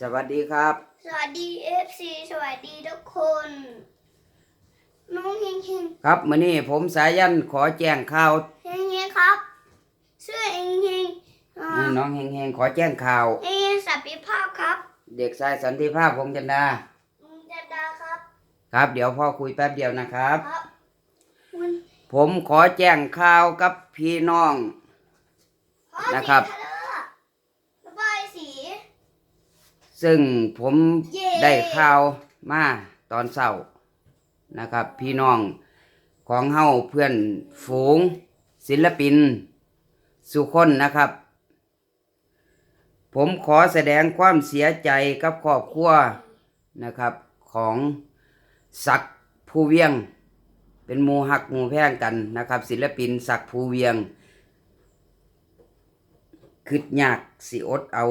สวัสดีครับ สวัสดีเอฟซีสวัสดีทุกคน น้องเฮงเฮงครับมื้อนี้ผมสายันขอแจ้งข่าวเฮงเฮงครับชื่อเฮงเฮงอ่านี่น้องเฮงๆขอแจ้งข่าว เฮงเฮงสับปิภาพครับเด็กชายสันติภาพพงษ์จันดามุงจันดาครับครับ เดี๋ยวพ่อคุยแป๊บเดียวนะครับ ครับคุณผมขอแจ้งข่าวกับพี่น้อง พ่อนะครับ สีทะเลระบายสี ซึ่งผมเย้ได้ข่าวมาตอนเช้านะครับ พี่น้องของเฮาเพื่อนฝูง ศิลปิน สุคนนะครับ ผมขอแสดงความเสียใจกับครอบครัวนะครับ ของศักดิ์ภูเวียง เป็นหมูหักหมูแพงกันนะครับ ศิลปินศักดิ์ภูเวียงคิดยากสิอดเอา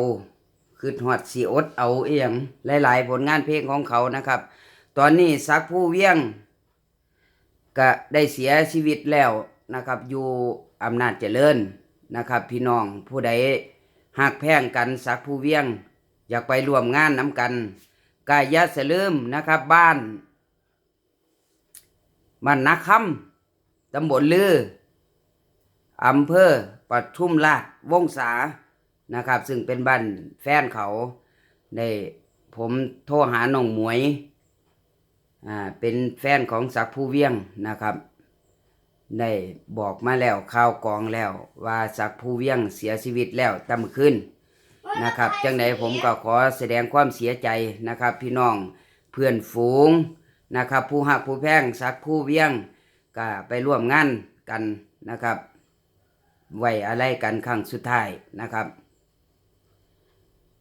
คิดหอดสิอดเอาเอียงหลาย ๆ ผลงานเพลงของเขานะครับ ตอนนี้ศักดิ์ภูเวียงก็ได้เสียชีวิตแล้วนะครับ อยู่อำนาจเจริญนะครับ พี่น้องผู้ใดหักแพ่งกันสักผู้เวียง อยากไปร่วมงานน้ำกันกายาสลืมนะครับ บ้านบ้านนักคำตำบลลืออำเภอปทุมราชวงศา นะครับ ซึ่งเป็นบ้านแฟนเขาได้ผมโทรหาน้องหมวยอ่าเป็นแฟนของศักดิ์ผู้เวียงนะครับได้บอกมาแล้วข่าวกองแล้ว ว่าศักดิ์ผู้เวียงเสียชีวิตแล้วตั้งขึ้นนะครับจังใดผมก็ขอแสดงความเสียใจนะครับ พี่น้องเพื่อนฝูงนะครับ ผู้หักผู้แพงศักดิ์ผู้เวียงก็ไปร่วมงานกันนะครับ ไว้อะไรกันครั้งสุดท้ายนะครับ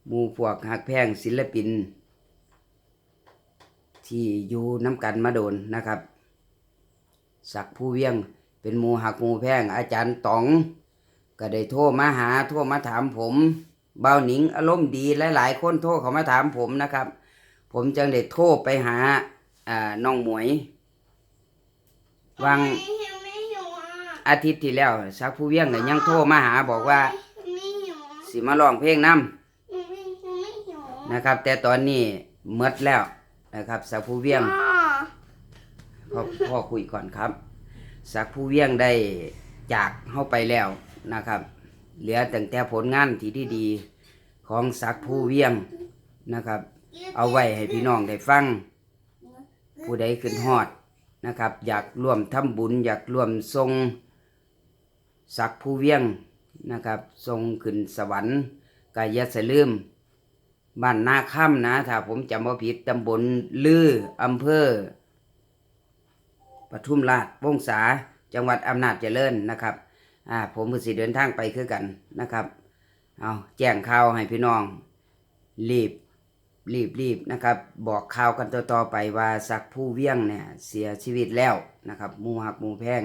หมู่พวกหักแพงศิลปิน ที่อยู่น้ำกันมาโดนนะครับ สักผู้เวียงเป็นหมูหักหมูแพงอาจารย์ต๋อง ก็ได้โทรมาหาโทรมาถามผมเบาหนิงอารมณ์ดีหลาย ๆ คนโทรเขามาถามผมนะครับ ผมจึงได้โทรไปหาอ่าน้องหมวยวางอาทิตย์ที่แล้วสักผู้เวียงก็ยังโทรมาหาบอกว่า สิมาร้องเพลงนํไม่ไม่ไม่หิว นะครับ แต่ตอนนี้หมดแล้วนะครับ สักผู้เวียงพ่อพ่อพ่อคุยก่อนครับ สักผู้เวียงได้จากเข้าไปแล้วนะครับ เหลือแต่แต่ผลงานที่ดีดีๆของสักผู้เวียงนะครับ เอาไว้ให้พี่น้องได้ฟัง ผู้ใดขึ้นฮอดนะครับ อยากร่วมทำบุญ อยากร่วมทรงสักผู้เวียงนะครับ ทรงขึ้นสวรรค์กายาสลืม บ้านนาค่ำนะ ถ้าผมจำว่าผิดตำบลลืออำเภอปทุมราชวงศาจังหวัดอำนาจเจริญนะครับอ่าผมมือสีเดินทางไปคือกันนะครับเอาแจ้งข่าวให้พี่น้อง รีบรีบรีบนะครับ บอกข่าวกันต่อๆไปว่าสักผู้เวียงเนี่ยเสียชีวิตแล้วนะครับมูหักมูแพง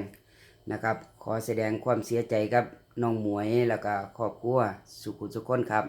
นะครับ ขอแสดงความเสียใจกับน้องหมวยแล้วก็ครอบครัวสุขุสุขคนครับ